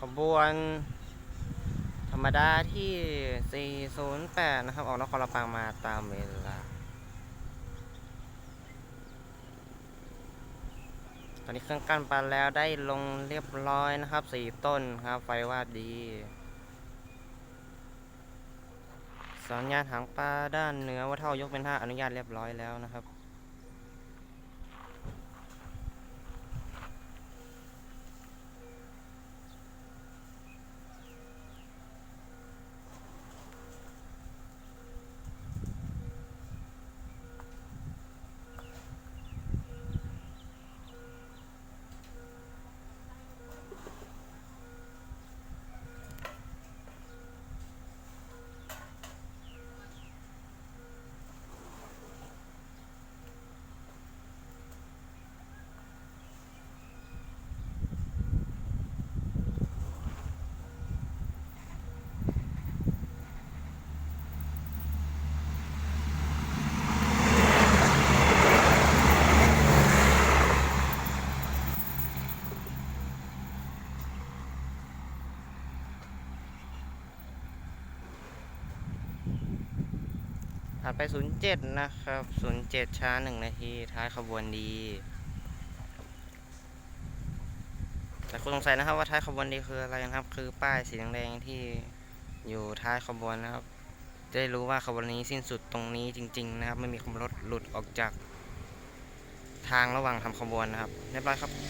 ขบวนธรรมดาที่ 408 นะครับ ออกนครลำปางมาตามเวลา ตอนนี้เครื่องกั้นไปแล้วได้ลงเรียบร้อยนะครับ 4 ต้นครับ ไฟวาดดี สัญญาณหางปลาด้านเหนือว่าเท่ายกเป็นท่าอนุญาตเรียบร้อยแล้วนะครับ ผ่านไป 07 นะครับ 07 ช้า 1 นาที ท้ายขบวนดี แต่คุณสงสัยนะครับว่าท้ายขบวนดีคืออะไรนะครับ คือป้ายสีแดงๆที่อยู่ท้ายขบวนนะครับ จะได้รู้ว่าขบวนนี้สิ้นสุดตรงนี้จริง ๆ นะครับ ไม่มีขบวนรถหลุดออกจากทางระหว่างทำขบวนนะครับเรียบร้อยครับ